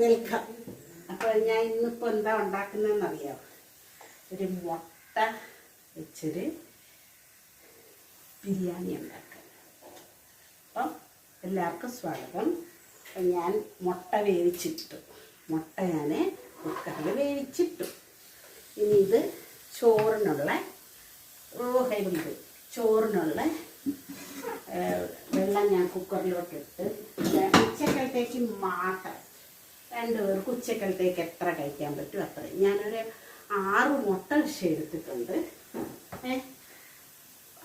Welcome. അപ്പോൾ ഞാൻ ഇന്നിപ്പോൾ എന്താ ഉണ്ടാക്കുന്നതെന്ന് അറിയാം ഒരു മുട്ട വെച്ചൊരു ബിരിയാണി ഉണ്ടാക്കുക അപ്പം എല്ലാവർക്കും സ്വാഗതം. ഞാൻ മുട്ട വേവിച്ചിട്ടു. മുട്ട ഞാൻ കുക്കറിൽ വേവിച്ചിട്ടു. ഇനി ഇത് ചോറിനുള്ള റോഹരിത് ചോറിനുള്ള വെള്ളം ഞാൻ കുക്കറിലോട്ടിട്ട് ഉച്ചക്കലത്തേക്ക് മാത്രം രണ്ട് പേർക്ക് ഉച്ചക്കലത്തേക്ക് എത്ര കഴിക്കാൻ പറ്റും? അത്ര. ഞാനൊരു ആറ് മുട്ട വിഷം എടുത്തിട്ടുണ്ട് ഏ?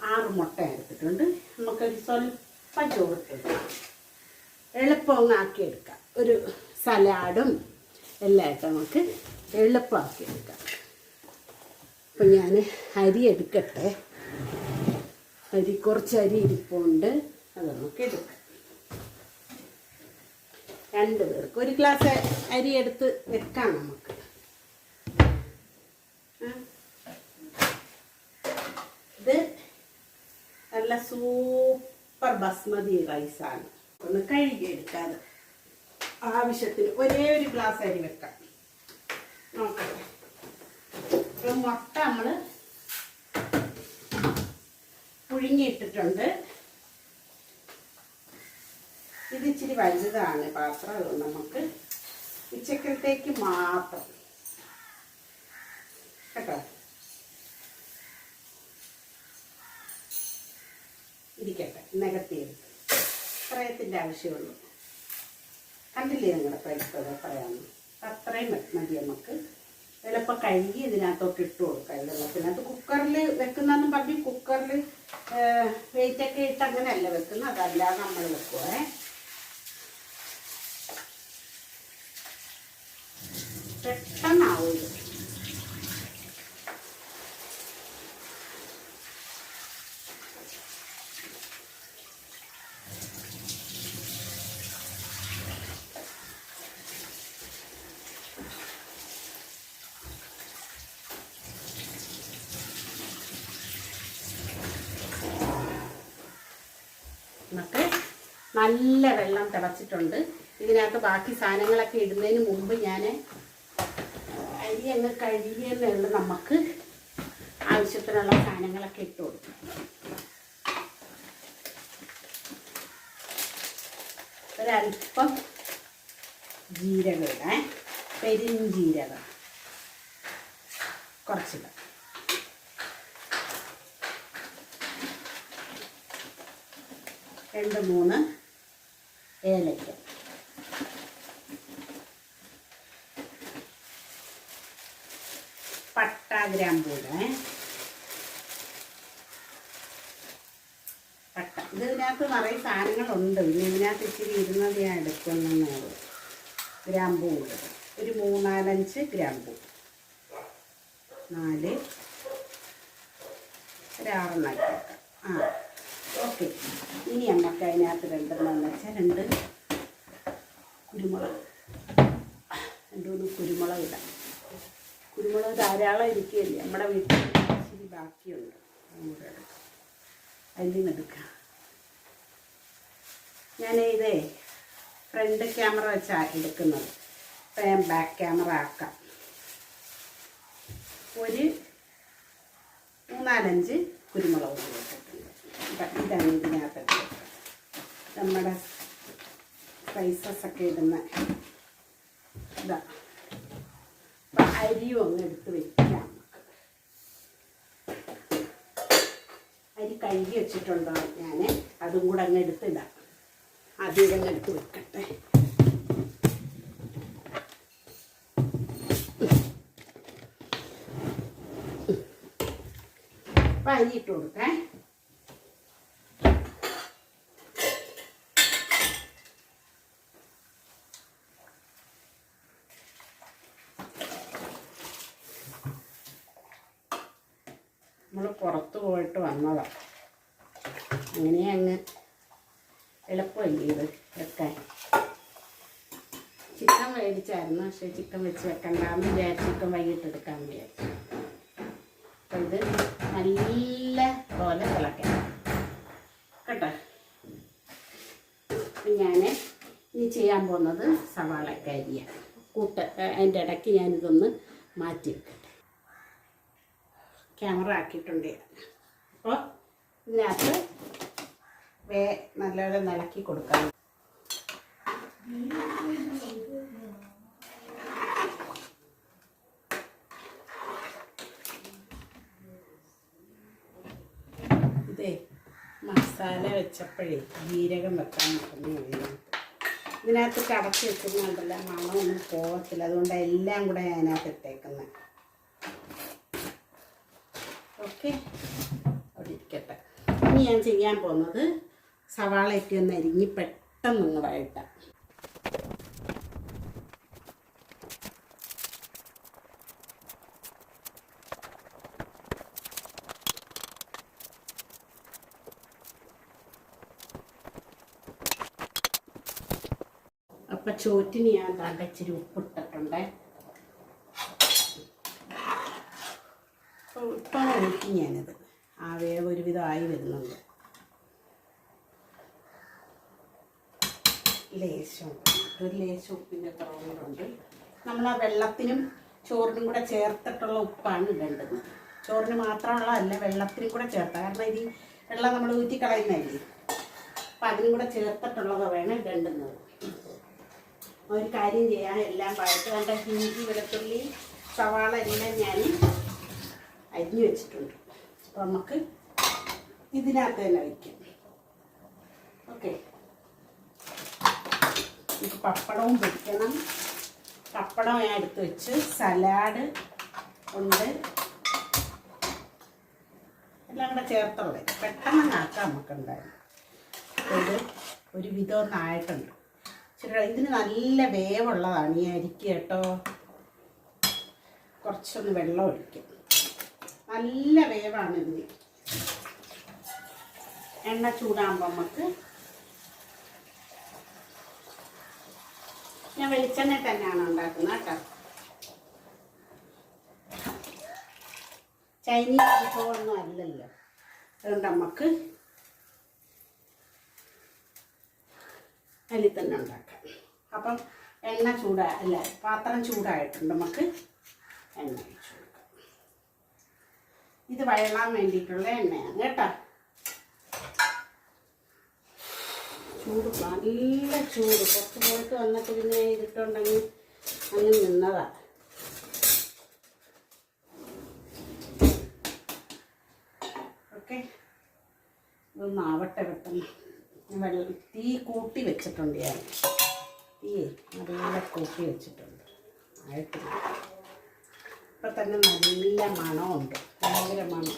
ആറ് മുട്ട എടുത്തിട്ടുണ്ട്. നമുക്കൊരു സ്വല്പം എളുപ്പം എടുക്കാം. ആക്കിയെടുക്കാം ഒരു സലാഡും എല്ലാം ആയിട്ട് നമുക്ക് എളുപ്പമാക്കി എടുക്കാം അപ്പം ഞാൻ അരി എടുക്കട്ടെ. അരി കുറച്ച് അരി ഇരിപ്പുണ്ട്. അത് നമുക്ക് എടുക്കാം. രണ്ട് പേർക്ക്. ഒരു ഗ്ലാസ് അരി എടുത്ത് വെക്കാം നമുക്ക്. ഇത് നല്ല സൂപ്പർ ബസ്മതി റൈസാണ് ഒന്ന് കഴുകിയെടുക്കാതെ ആവശ്യത്തിന് ഒരേ ഒരു ഗ്ലാസ് അരി വെക്കാം. നോക്കട്ടെ. മുട്ട നമ്മൾ പുഴുങ്ങിയിട്ടിട്ടുണ്ട്. ഇത് ഇച്ചിരി വലുതാണ് പാത്രം അതുകൊണ്ട് നമുക്ക് ഉച്ചക്കലത്തേക്ക് മാത്രം. കേട്ടോ? ഇരിക്കട്ടെ നികത്തി പ്രയത്തിന്റെ ആവശ്യമുള്ളൂ. കണ്ടില്ലേ നിങ്ങളുടെ പരിപ്പത് പറയാമെന്ന് അത്രയും മതി- നമുക്ക്. എളുപ്പം കഴുകി ഇതിനകത്തോട്ട് ഇട്ട് കൊടുക്കാം. വെള്ളത്തിനകത്ത് കുക്കറിൽ വെക്കുന്നതെന്ന് പറഞ്ഞ് കുക്കറിൽ വെയിറ്റൊക്കെ ഇട്ട് അങ്ങനെയല്ല വെക്കുന്നത്. അതല്ലാതെ നമ്മൾ വെക്കുവേ പെട്ടെന്നാവും ഇത് നമുക്ക് നല്ല വെള്ളം തിളച്ചിട്ടുണ്ട്. ഇതിനകത്ത് ബാക്കി സാധനങ്ങളൊക്കെ ഇടുന്നതിന് മുമ്പ് ഞാൻ അരി അങ്ങ് കഴുകിയെന്നുള്ള നമുക്ക് ആവശ്യത്തിനുള്ള സാധനങ്ങളൊക്കെ ഇട്ട് കൊടുക്കും. ഒരല്പം ജീരകം ഇടാം. പെരിഞ്ജീരകം കുറച്ചിടാം. രണ്ട് മൂന്ന്. ഏലയ്ക്ക. പട്ട ഗ്രാമ്പൂടെ പട്ട. ഇത് ഇതിനകത്ത് നിറയെ സാധനങ്ങളുണ്ട്. പിന്നെ ഇതിനകത്ത് ഇച്ചിരി ഇരുന്നത് ഞാൻ എടുക്കുന്നേ ഉള്ളൂ. ഗ്രാമ്പൂ ഉണ്ട് ഒരു മൂന്നാലഞ്ച് ഗ്രാമ്പൂ. നാല്. ഒരാറെണ്ണാക്കി ആ. ഓക്കെ. ഇനി നമുക്ക് അതിനകത്ത് രണ്ടെണ്ണം വെച്ചാൽ രണ്ട് കുരുമുളക്. രണ്ട് മൂന്ന് കുരുമുളക് ഇടാം. കുരുമുളക് ധാരാളം ഇരിക്കുകയല്ലേ? നമ്മുടെ വീട്ടിൽ ഇച്ചിരി ബാക്കിയുണ്ട്. അതിൽ നിന്ന് എടുക്കാം. ഞാൻ ഇതേ ഫ്രണ്ട് ക്യാമറ വെച്ചാണ് എടുക്കുന്നത്. അപ്പം ഞാൻ ബാക്ക് ക്യാമറ ആക്കാം. ഒരു മൂന്നാലഞ്ച് കുരുമുളക് ഇതാണ് ഇതിനകത്ത്. നമ്മുടെ സ്പൈസസ് ഒക്കെ ഇടുന്ന ഇതാ. അരിയും ഒന്ന് എടുത്ത് വെക്കാം അരി കഴുകി വെച്ചിട്ടുണ്ടോ ഞാൻ അതും കൂടെ അങ്ങ് എടുത്തിടാം ആദ്യം ഇതങ്ങ് എടുത്ത് വെക്കട്ടെ. അപ്പം അരി ഇട്ട് കൊടുക്കേ. നമ്മൾ പുറത്ത് പോയിട്ട് വന്നതാണ് അങ്ങനെ അങ്ങ് എളുപ്പമല്ലേ ഇത് വെക്കാൻ? ചിക്കൻ മേടിച്ചായിരുന്നു പക്ഷേ ചിക്കൻ വെച്ച് വെക്കണ്ടെന്ന് വിചാരിച്ച് ചിക്കൻ വൈകിട്ട് എടുക്കാൻ വിചാരിച്ചു. അപ്പം ഇത് നല്ല പോലെ തിളക്കണം കേട്ടോ? ഞാൻ ഇനി ചെയ്യാൻ പോകുന്നത് സവാള കൂട്ട കൂട്ട് അതിന്റെ ഇടയ്ക്ക് ഞാനിതൊന്ന് മാറ്റി വെക്കട്ടെ ക്യാമറ ആക്കിയിട്ടുണ്ട്. അപ്പോൾ ഇതിനകത്ത് വേ നല്ലപോലെ നിലക്കി കൊടുക്കാം ഇതേ മസാല വെച്ചപ്പോഴേ ജീരകം വെക്കാൻ നോക്കുന്നു ഇതിനകത്ത് കടച്ച് വെക്കുന്നുണ്ടല്ലോ മണമൊന്നും പോകത്തില്ല. അതുകൊണ്ട് എല്ലാം കൂടെ ഞാൻ അതിനകത്ത് ഓക്കെ. അവിടെ ഇരിക്കട്ടെ. ഇനി ഞാൻ ചെയ്യാൻ പോകുന്നത് സവാള ഇട്ട് ഒന്ന് അരിഞ്ഞ് പെട്ടെന്ന് ഒന്ന് വഴട്ടാം അപ്പൊ ചോറ്റിന് ഞാൻ താണ്ട ഇച്ചിരി ഉപ്പിട്ടിട്ടുണ്ട് അപ്പോൾ ഒഴിക്കും ഞാനത്. ആ വേവ് ഒരുവിധമായി വരുന്നുണ്ട്. ലേശം ഒരു ലേശം ഉപ്പിന്റെ കുറവുണ്ട് നമ്മൾ ആ വെള്ളത്തിനും ചോറിനും കൂടെ ചേർത്തിട്ടുള്ള ഉപ്പാണ് ഇടേണ്ടത്. ചോറിന് മാത്രമുള്ള അല്ല വെള്ളത്തിനും കൂടെ ചേർത്ത. കാരണം ഇത് വെള്ളം നമ്മൾ ഊറ്റി കളയുന്നതല്ലേ? അപ്പം അതിനും കൂടെ ചേർത്തിട്ടുള്ളത് വേണം ഇടേണ്ടുന്നത്. ഒരു കാര്യം ചെയ്യാൻ എല്ലാം പഴത്ത് കണ്ട? ഇഞ്ചി വെളുത്തുള്ളി സവാള എല്ലാം ഞാൻ അരിഞ്ഞു വെച്ചിട്ടുണ്ട്. അപ്പോൾ നമുക്ക് ഇതിനകത്ത് തന്നെ വയ്ക്കാം ഓക്കെ. പപ്പടവും പിടിക്കണം. പപ്പടം ഞാൻ എടുത്ത് വെച്ച് സലാഡ് ഉണ്ട്. എല്ലാം കൂടെ ചേർത്തുള്ളത് പെട്ടെന്ന് ആക്കാം നമുക്കുണ്ടായിരുന്നു എന്തായാലും. ഒരു വിധം ഒന്നായിട്ടുണ്ട് ഇച്ചിരി ഇതിന് നല്ല വേവുള്ളതാണ് ഈ അരിക്ക് കേട്ടോ. കുറച്ചൊന്ന് വെള്ളം ഒഴിക്കും. നല്ല വേവാണ് ഇതിന് എണ്ണ ചൂടാകുമ്പോൾ നമുക്ക് ഞാൻ വെളിച്ചെണ്ണ തന്നെയാണ് ഉണ്ടാക്കുന്നത് കേട്ടോ. ചൈനീസ് വിഭവമൊന്നും അല്ലല്ലോ. അതുകൊണ്ട് നമുക്ക് അതിൽ തന്നെ ഉണ്ടാക്കാം. അപ്പം എണ്ണ ചൂടാ അല്ല പാത്രം ചൂടായിട്ടുണ്ട്. നമുക്ക് എണ്ണ കൊടുക്കാം. ഇത് വഴലാൻ വേണ്ടിയിട്ടുള്ള എണ്ണയാണ് കേട്ടോ. ചൂട് നല്ല ചൂട്. കുറച്ച് പോയിട്ട് വന്നിട്ട് പിന്നെ ഇതിട്ടുണ്ടെങ്കിൽ അങ്ങ് നിന്നതാ. ഓക്കെ. ഇതൊന്ന് ആവട്ടെ പെട്ടെന്ന്. വെള്ളം തീ കൂട്ടി വെച്ചിട്ടുണ്ട് ഞാൻ. തീ നല്ല കൂട്ടി വെച്ചിട്ടുണ്ട്. ആയിട്ടില്ല. ഇപ്പം തന്നെ നല്ല മണമുണ്ട്. ഭയങ്കര മണം.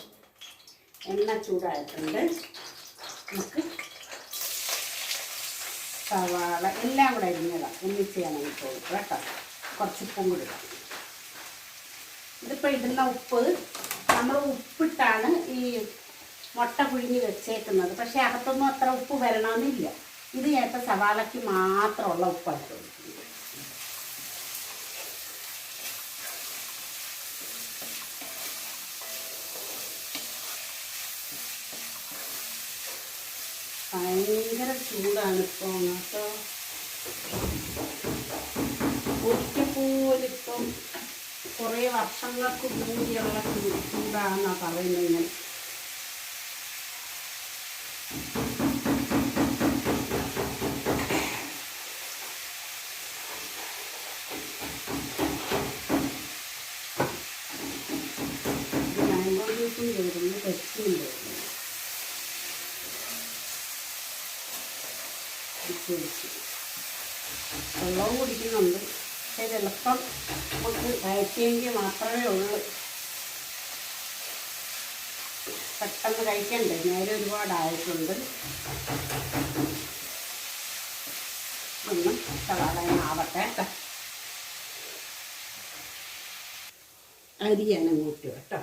എണ്ണ ചൂടായിട്ടുണ്ട്. നമുക്ക് സവാള എല്ലാം കൂടെ അരിഞ്ഞതാണ് ഒന്നിച്ച് ചെയ്യാൻ കൊടുക്കും കേട്ടോ. കുറച്ച് ഉപ്പും കൂടി ഇതിപ്പോൾ ഇടുന്ന ഉപ്പ് നമ്മൾ ഉപ്പിട്ടാണ് ഈ മുട്ട പുഴുങ്ങി വെച്ചേക്കുന്നത്. പക്ഷേ അകത്തൊന്നും അത്ര ഉപ്പ് വരണമെന്നില്ല. ഇത് ഞാൻ സവാളയ്ക്ക് മാത്രമുള്ള ഉപ്പായിട്ട് ഒഴിക്കുന്നത് ഭയങ്കര ചൂടാണ് ഇപ്പോൾ കേട്ടോ ഒരിക്കൽ പോലും ഇപ്പം കുറേ വർഷങ്ങൾക്ക് കൂടിയുള്ള ചൂടാണെന്നാണ് പറയുന്നത് ഇങ്ങനെ. വെള്ളവും കുടിക്കുന്നുണ്ട്. പക്ഷേ ചിലപ്പം നമുക്ക് കഴിച്ചെങ്കിൽ മാത്രമേ ഉള്ളൂ. പെട്ടെന്ന് കഴിക്കണ്ടേ? നേരെ ഒരുപാടായിട്ടുണ്ട് ഒന്നും സവാള ആവട്ടെ കേട്ടോ അരി ഞാൻ കൂട്ടി. കേട്ടോ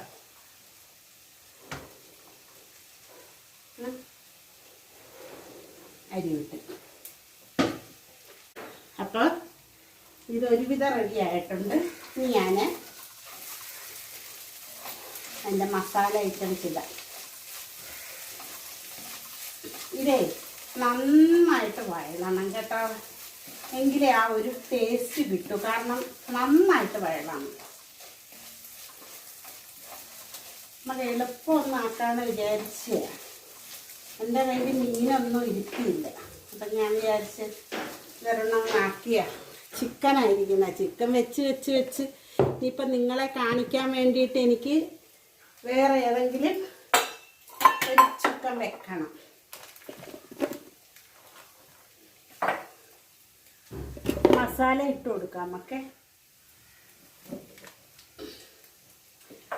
അരി വിട്ട് അപ്പോൾ ഇതൊരുവിധം റെഡി ആയിട്ടുണ്ട്. ഇനി ഞാൻ എന്റെ മസാല ഐറ്റംസ് ഇടാം ഇതേ നന്നായിട്ട് വഴലണം കേട്ടോ. എങ്കിലേ ആ ഒരു ടേസ്റ്റ് കിട്ടൂ. കാരണം നന്നായിട്ട് വഴലാണ് നമ്മൾ എളുപ്പമൊന്നും ആക്കാന്ന് വിചാരിച്ച് എന്റെ കയ്യിൽ മീനൊന്നും ഇരിക്കില്ല അപ്പം ഞാൻ വിചാരിച്ച് ഇതൊരെണ്ണം ആക്കിയ ചിക്കനായിരിക്കുന്ന ചിക്കൻ വെച്ച് വെച്ച് വെച്ച് ഇനിയിപ്പം നിങ്ങളെ കാണിക്കാൻ വേണ്ടിയിട്ട് എനിക്ക് വേറെ ഏതെങ്കിലും ഒരു ചിക്കൻ വെക്കണം. മസാല ഇട്ട് കൊടുക്കാം നമുക്ക്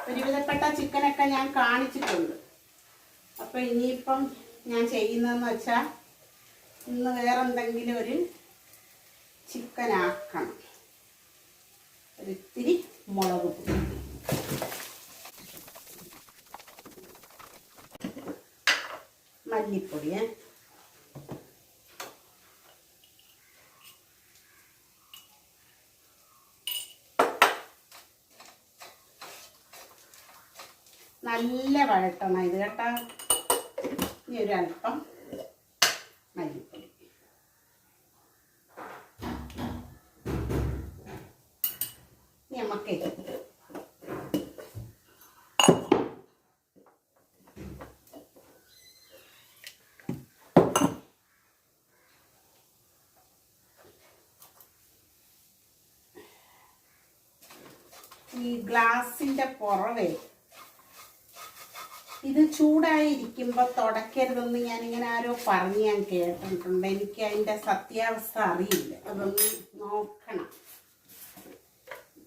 ഒരുവിധപ്പെട്ട ചിക്കനൊക്കെ ഞാൻ കാണിച്ചിട്ടുണ്ട്. അപ്പം ഇനിയിപ്പം ഞാൻ ചെയ്യുന്നതെന്ന് വെച്ചാൽ ഇന്ന് വേറെന്തെങ്കിലും ഒരു ചിക്കൻ ആക്കണം ഒരിത്തിരി മുളക് പൊടി. മല്ലിപ്പൊടിയേ നല്ല വഴട്ടണം ഇത് കേട്ടാ. ഒരു അല്പം മല്ലിപ്പൊടി ഇനി നമുക്കേ ഈ ഗ്ലാസിന്റെ പുറവേ. ഇത് ചൂടായിരിക്കുമ്പോൾ തുടക്കരുതെന്ന് ഇങ്ങനെ ആരോ പറഞ്ഞ് ഞാൻ കേട്ടിട്ടുണ്ട്. എനിക്ക് അതിന്റെ സത്യാവസ്ഥ അറിയില്ല. അതൊന്ന് നോക്കണം.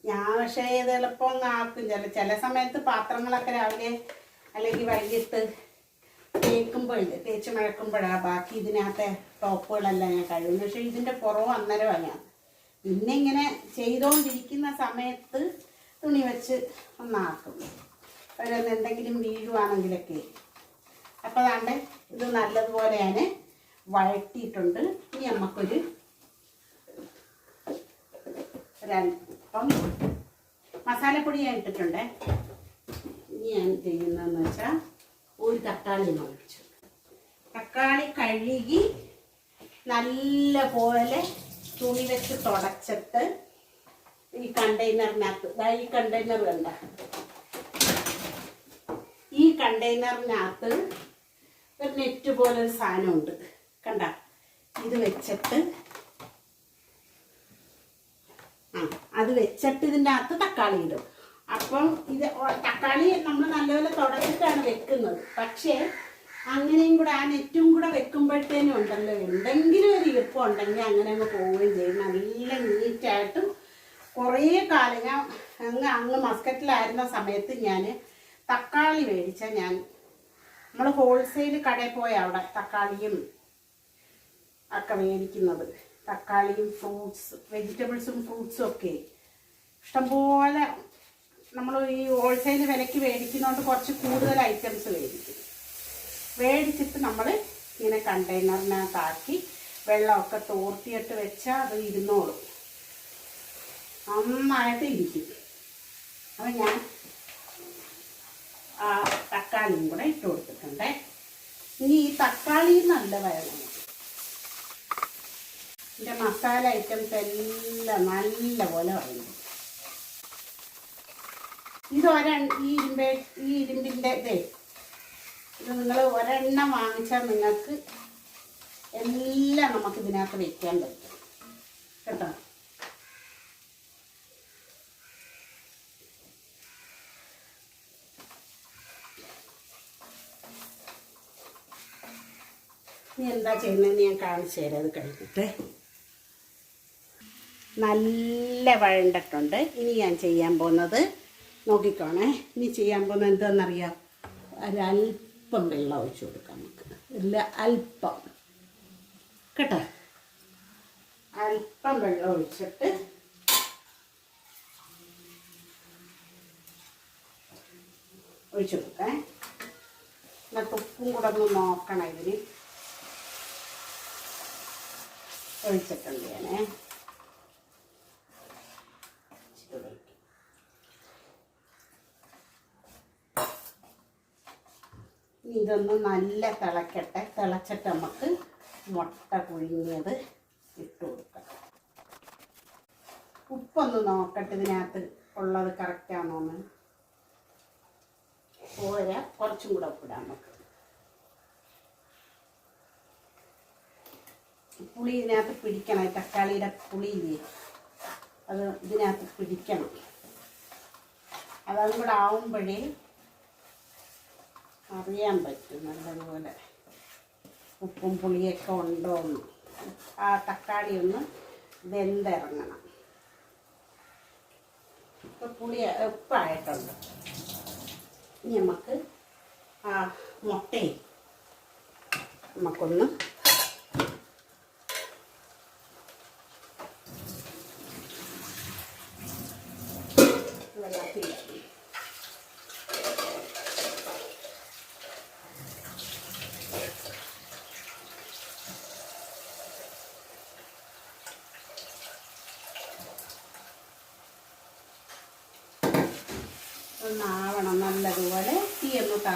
ഞാൻ പക്ഷേ ഇത് ആക്കും. ചില ചില സമയത്ത് പാത്രങ്ങളൊക്കെ രാവിലെ അല്ലെങ്കിൽ വൈകിട്ട് തേക്കുമ്പോഴില്ല തേച്ച് മഴക്കുമ്പോഴാണ് ബാക്കി ഇതിനകത്തെ ടോപ്പുകളെല്ലാം ഞാൻ കഴിയുന്നു പക്ഷേ ഇതിന്റെ പുറവ് അന്നേരമാണ് ഞാൻ. പിന്നെ ഇങ്ങനെ ചെയ്തുകൊണ്ടിരിക്കുന്ന സമയത്ത് തുണി വെച്ച് ഒന്നാക്കും. ഓരോന്ന് എന്തെങ്കിലും വീഴുവാണെങ്കിലൊക്കെ. അപ്പോൾ അതാണ്ട് ഇത് നല്ലതുപോലെ ഞാൻ വഴറ്റിയിട്ടുണ്ട്. ഇനി നമുക്കൊരു ഒരല്പം മസാലപ്പൊടി ഞാൻ ഇട്ടിട്ടുണ്ട്. ഇനി ഞാൻ ചെയ്യുന്നതെന്ന് വെച്ചാൽ ഒരു തക്കാളി ഒഴിച്ചു. തക്കാളി കഴുകി നല്ല പോലെ തുണി വെച്ച് തുടച്ചിട്ട് ഈ കണ്ടെയ്നറിനകത്ത് ദാ ഈ കണ്ടെയ്നർ കണ്ട. ഈ കണ്ടെയ്നറിനകത്ത് ഒരു നെറ്റ് പോലെ ഒരു സാധനമുണ്ട്. കണ്ട? ഇത് വെച്ചിട്ട് ആ അത് വെച്ചിട്ട് ഇതിന്റെ അകത്ത് തക്കാളി ഇടും. അപ്പം ഇത് തക്കാളി നമ്മൾ നല്ലപോലെ തുടച്ചിട്ടാണ് വെക്കുന്നത്. പക്ഷേ അങ്ങനെയും കൂടെ ആ നെറ്റും കൂടെ വെക്കുമ്പോഴത്തേനും ഉണ്ടല്ലോ എന്തെങ്കിലും ഒരു ഈർപ്പം ഉണ്ടെങ്കിൽ അങ്ങനെ അങ്ങ് പോവുകയും ചെയ്യും. നല്ല നീറ്റായിട്ട് കുറേ കാലം ഞാൻ അങ്ങ് അങ്ങ് മസ്കറ്റിലായിരുന്ന സമയത്ത് ഞാൻ തക്കാളി മേടിച്ച ഞാൻ. നമ്മൾ ഹോൾസെയിൽ കടയിൽ പോയ അവിടെ തക്കാളിയും ഒക്കെ മേടിക്കുന്നത്. തക്കാളിയും ഫ്രൂട്ട്സ് വെജിറ്റബിൾസും ഫ്രൂട്ട്സും ഒക്കെ. ഇഷ്ടംപോലെ നമ്മൾ ഈ ഹോൾസെയിൽ വിലയ്ക്ക് മേടിക്കുന്നതുകൊണ്ട് കുറച്ച് കൂടുതൽ ഐറ്റംസ് മേടിക്കും. മേടിച്ചിട്ട് നമ്മൾ ഇങ്ങനെ കണ്ടെയ്നറിനകത്താക്കി വെള്ളമൊക്കെ തോർത്തിയിട്ട് വെച്ചാൽ അത് ഇരുന്നോളും. നന്നായിട്ട് ഇരിക്കും അപ്പം ഞാൻ ആ തക്കാളിയും കൂടെ ഇട്ട് കൊടുത്തിട്ടുണ്ട്. ഇനി ഈ തക്കാളി നല്ല വയറാണ്. എന്റെ മസാല ഐറ്റംസ് എല്ലാം നല്ല പോലെ വഴങ്ങും ഇത് ഒരെണ്ണ ഈ ഇരുമ്പ് ഈ ഇരുമ്പിന്റെ ഇതേ ഇത് നിങ്ങൾ ഒരെണ്ണം വാങ്ങിച്ചാൽ നിങ്ങൾക്ക് എല്ലാം നമുക്ക് ഇതിനകത്ത് വെക്കാൻ പറ്റും. കേട്ടോ? ഇനി എന്താ ചെയ്യുന്നതെന്ന് ഞാൻ കാണിച്ചു തരാം. അത് കഴിഞ്ഞിട്ട്. നല്ല വഴണ്ടിട്ടുണ്ട്. ഇനി ഞാൻ ചെയ്യാൻ പോകുന്നത് നോക്കിക്കോണേ. ഇനി ചെയ്യാൻ പോകുന്നത് എന്താണെന്നറിയാം? ഒരല്പം വെള്ളം ഒഴിച്ചു കൊടുക്കാം നമുക്ക്. ഇല്ല അല്പം കേട്ടോ? അല്പം വെള്ളം ഒഴിച്ചിട്ട് ഒഴിച്ചു കൊടുക്കാം. എന്നിട്ട് ഉപ്പും കൂടെ ഒന്ന് നോക്കണം ഇതിന്. ഒഴിച്ചിട്ടുണ്ട് ഞാനേ ഇതൊന്ന് നല്ല തിളക്കട്ടെ. തിളച്ചിട്ട് നമുക്ക് മുട്ട പുഴുങ്ങിയത് ഇട്ട് കൊടുക്കാം. ഉപ്പൊന്ന് നോക്കട്ടെ ഇതിനകത്ത് ഉള്ളത് കറക്റ്റാണോന്ന് പോരാ കുറച്ചും കൂടെ ഉപ്പിടാം നമുക്ക്. പുളി ഇതിനകത്ത് പിടിക്കണം തക്കാളിയുടെ ഇല്ലേ അത് ഇതിനകത്ത് പിടിക്കണം. അതും കൂടെ ആവുമ്പോഴേ അറിയാൻ പറ്റും നല്ലതുപോലെ ഉപ്പും പുളിയൊക്കെ ഉണ്ടോ എന്ന് ആ തക്കാളി ഒന്ന് വെന്തിറങ്ങണം. ഇപ്പൊ പുളി ഉപ്പായിട്ടുണ്ട് ഇനി നമുക്ക് ആ മുട്ടയും നമുക്കൊന്ന്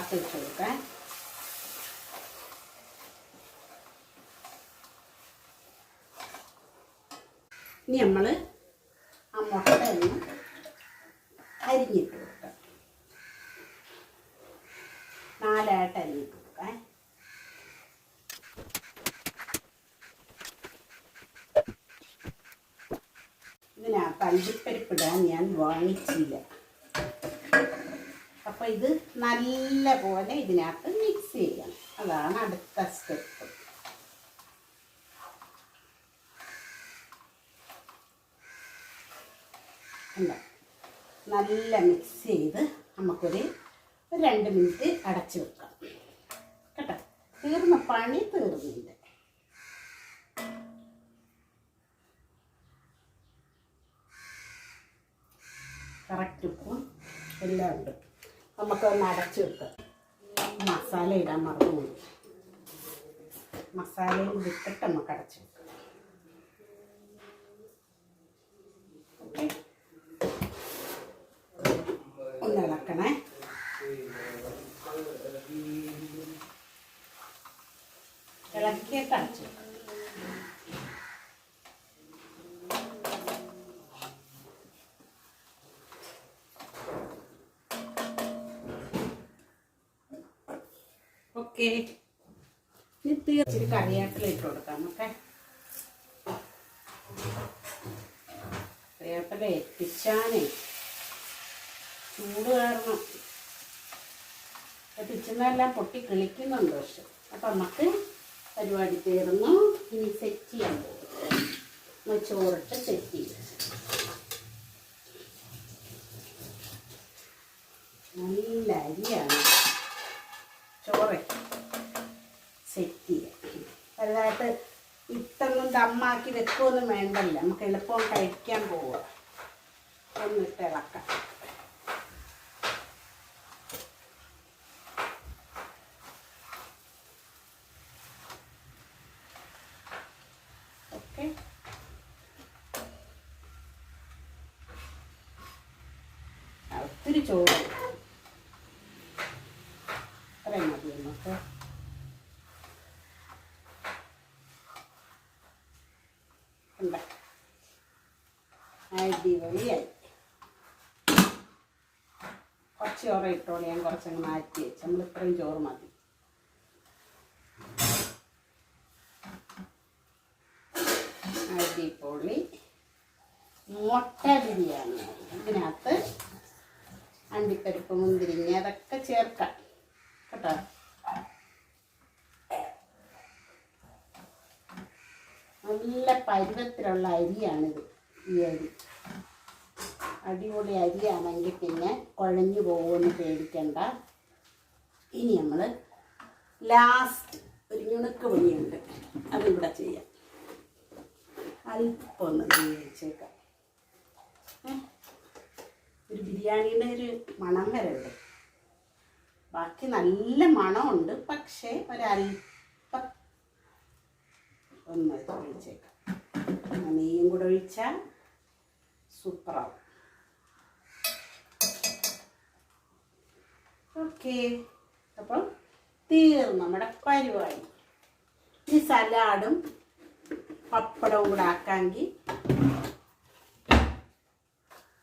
തീ ഒന്ന് കാത്തു വെച്ച് കൊടുക്കാൻ ഇനി നമ്മൾ ആ മുട്ട ഒന്ന് അരിഞ്ഞിട്ട് കൊടുക്കാം. നാലായിട്ട് അരിഞ്ഞിട്ട് കൊടുക്കാം. ഇതിനകത്ത് അഞ്ചിപ്പരിപ്പിടാൻ ഞാൻ വാങ്ങിച്ചില്ല. അപ്പോൾ ഇത് നല്ല പോലെ ഇതിനകത്ത് മിക്സ് ചെയ്യാം. അതാണ് അടുത്ത സ്റ്റെപ്പ് നല്ല മിക്സ് ചെയ്ത് നമുക്കൊരു രണ്ട് മിനിറ്റ് അടച്ചു വെക്കാം. കേട്ടോ? തീർന്ന പണി തീർന്നില്ല കറക്റ്റ് ഉപ്പും എല്ലാം ഉണ്ട്. നമുക്കൊന്ന് അടച്ചു വെക്കാം. മസാല ഇടാൻ മറന്നു മസാലയും വിട്ടിട്ട് നമുക്ക് അടച്ചു ഒന്ന് ഇളക്കണേ. ഇളക്കിയിട്ട് അടച്ചു ഓക്കെ തീർച്ചയായും കറിവേപ്പില ഇട്ട് കൊടുക്കാം നമുക്ക് കറിവേപ്പില എത്തിച്ചാനേ ചൂട് കാരണം. എത്തിച്ചെന്നെല്ലാം പൊട്ടി കിളിക്കുന്നുണ്ട് പക്ഷെ. അപ്പം നമുക്ക് പരിപാടി തീർന്നു. ഇനി സെറ്റ് ചെയ്യാൻ പോകും ചോറിട്ട് സെറ്റ് ചെയ്യും. നല്ല അരിയാണ്. ചോറ് സെറ്റ് ചെയ്യാം വലുതായിട്ട് ഇട്ടൊന്നും ദമ്മാക്കി വെക്കുകയൊന്നും വേണ്ടല്ല. നമുക്ക് എളുപ്പം കഴിക്കാൻ പോവുക ഒന്നിട്ട് ഇളക്കാം. ഓക്കെ. ഒത്തിരി ചോറ്. അത്രയും മതി നമുക്ക് ഉണ്ട് അടിപൊളിയായി കുറച്ച് ചോറ് ഇട്ടോളി ഞാൻ കുറച്ചങ്ങ് മാറ്റി വെച്ച്. നമ്മൾ ഇത്രയും ചോറ് മതി. അടിപൊളി. മുട്ട ബിരിയാണി. ഇതിനകത്ത് അണ്ടിപ്പരിപ്പ് മുന്തിരിങ്ങ അതൊക്കെ ചേർക്കാം കേട്ടോ നല്ല പരുവത്തിലുള്ള അരിയാണിത് ഈ അരി അടിപൊളി അരിയാണെങ്കിൽ പിന്നെ കുഴഞ്ഞു പോകുമെന്ന് പേടിക്കണ്ട ഇനി നമ്മൾ ലാസ്റ്റ് ഒരു ഞുണുക്ക് പൊടിയുണ്ട് അതിവിടെ ചെയ്യാം. അല്പം ഒന്ന് വേവിച്ചേക്കാം ഒരു ബിരിയാണിയുടെ ഒരു മണം വരണ്ട്? ബാക്കി നല്ല മണമുണ്ട്. പക്ഷേ ഒരല്പം ഒന്ന് ഒഴിച്ചേക്കാം. നെയ്യും കൂടെ ഒഴിച്ചാൽ സൂപ്പറാവും. ഓക്കെ. അപ്പം തീർന്നു നമ്മുടെ പരിപാടി. ഈ സലാഡും പപ്പടവും കൂടെ ആക്കാമെങ്കിൽ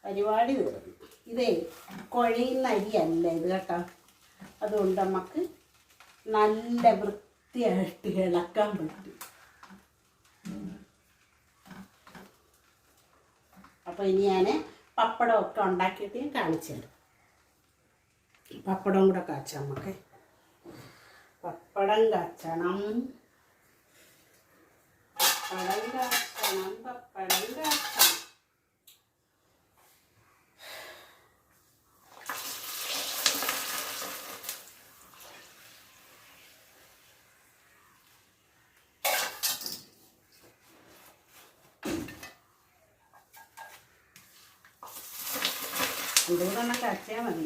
പരിപാടി തീർന്നു. ഇതേ കുഴയുന്ന അരിയല്ല ഇത് കേട്ടോ? അതുകൊണ്ട് നമുക്ക് നല്ല വൃത്തിയായിട്ട് ഇളക്കാൻ പറ്റും. അപ്പോൾ ഇനി ഞാൻ പപ്പടമൊക്കെ ഉണ്ടാക്കിയിട്ട് കാണിച്ചു തരാം. പപ്പടം കൂടെ കാച്ചാം നമുക്ക് പപ്പടം കാച്ചണം. പപ്പടം കാച്ചണം പപ്പടം കാച്ചണം. എന്തുകൊണ്ടെണ്ണം കാച്ചാൽ മതി.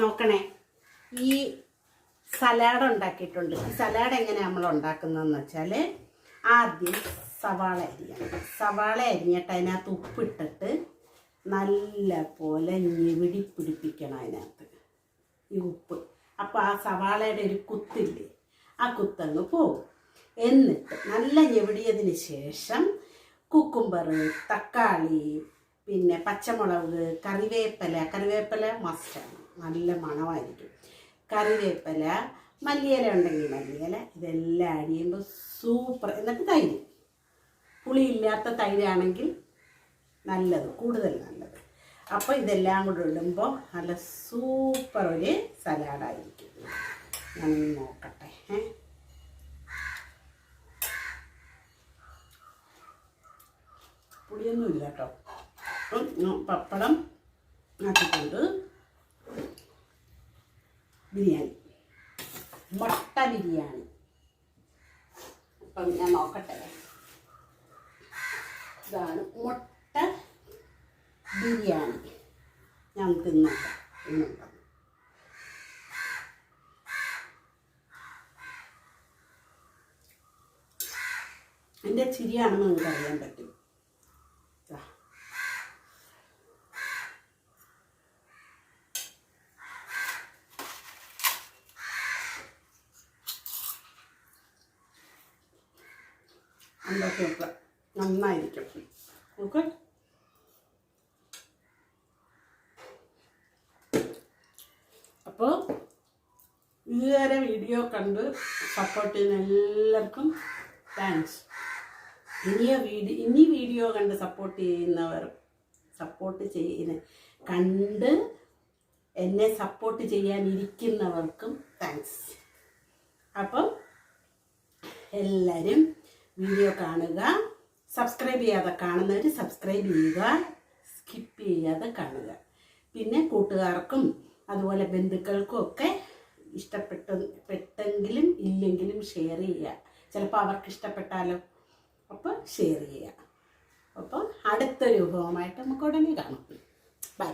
നോക്കണേ. ഈ സലാഡ് ഉണ്ടാക്കിയിട്ടുണ്ട്. ഈ സലാഡ് എങ്ങനെയാണ് നമ്മൾ ഉണ്ടാക്കുന്നതെന്ന് വെച്ചാൽ ആദ്യം സവാള അരിയണം. സവാള അരിഞ്ഞിട്ട് അതിനകത്ത് ഉപ്പിട്ടിട്ട് നല്ല പോലെ ഞെവിടി പിടിപ്പിക്കണം അതിനകത്ത്. ഈ ഉപ്പ്. അപ്പോൾ ആ സവാളയുടെ ഒരു കുത്തില്ലേ ആ കുത്തങ്ങ് പോകും എന്നിട്ട് നല്ല ഞെവിടിയതിന് ശേഷം കുക്കുംബർ തക്കാളി പിന്നെ പച്ചമുളക് കറിവേപ്പില. കറിവേപ്പില മസ്റ്റാണ് നല്ല മണമായിരിക്കും. കറിവേപ്പില മല്ലിയില ഉണ്ടെങ്കിൽ മല്ലിയില ഇതെല്ലാം അടിയുമ്പോൾ സൂപ്പർ എന്നിട്ട് തൈര്. പുളിയില്ലാത്ത തൈരാണെങ്കിൽ നല്ലത് കൂടുതൽ നല്ലത്. അപ്പോൾ ഇതെല്ലാം കൂടെ ഇടുമ്പോൾ നല്ല സൂപ്പർ ഒരു സലാഡായിരിക്കും ഞാൻ നോക്കട്ടെ പുളിയൊന്നുമില്ല കേട്ടോ. അപ്പം പപ്പടം ആക്കിക്കൊണ്ട് ബിരിയാണി. മുട്ട ബിരിയാണി. അപ്പം ഞാൻ നോക്കട്ടെ. ഇതാണ് മുട്ട ബിരിയാണി. ഞാൻ തിന്നോട്ടെ തിന്നുണ്ടോ എന്റെ ചിരിയാണെന്ന് നിങ്ങൾക്ക് അറിയാൻ പറ്റും. അപ്പോൾ ഇതുവരെ വീഡിയോ കണ്ട് സപ്പോർട്ട് ചെയ്യുന്ന എല്ലാവർക്കും താങ്ക്സ് ഇനിയ വീഡിയോ ഇനി വീഡിയോ കണ്ട് സപ്പോർട്ട് ചെയ്യുന്നവർ സപ്പോർട്ട് ചെയ്യുന്ന കണ്ട് എന്നെ സപ്പോർട്ട് ചെയ്യാനിരിക്കുന്നവർക്കും താങ്ക്സ് അപ്പം എല്ലാവരും വീഡിയോ കാണുക സബ്സ്ക്രൈബ് ചെയ്യാതെ കാണുന്നവർ സബ്സ്ക്രൈബ് ചെയ്യുക സ്കിപ്പ് ചെയ്യാതെ കാണുക. പിന്നെ കൂട്ടുകാർക്കും അതുപോലെ ബന്ധുക്കൾക്കും ഒക്കെ ഇഷ്ടപ്പെട്ടത് പെട്ടെങ്കിലും ഇല്ലെങ്കിലും ഷെയർ ചെയ്യുക. ചിലപ്പോൾ അവർക്ക് ഇഷ്ടപ്പെട്ടാലോ അപ്പോൾ ഷെയർ ചെയ്യുക. അപ്പോൾ അടുത്തൊരു വിഭവമായിട്ട് നമുക്ക് ഉടനെ കാണാം. ബൈ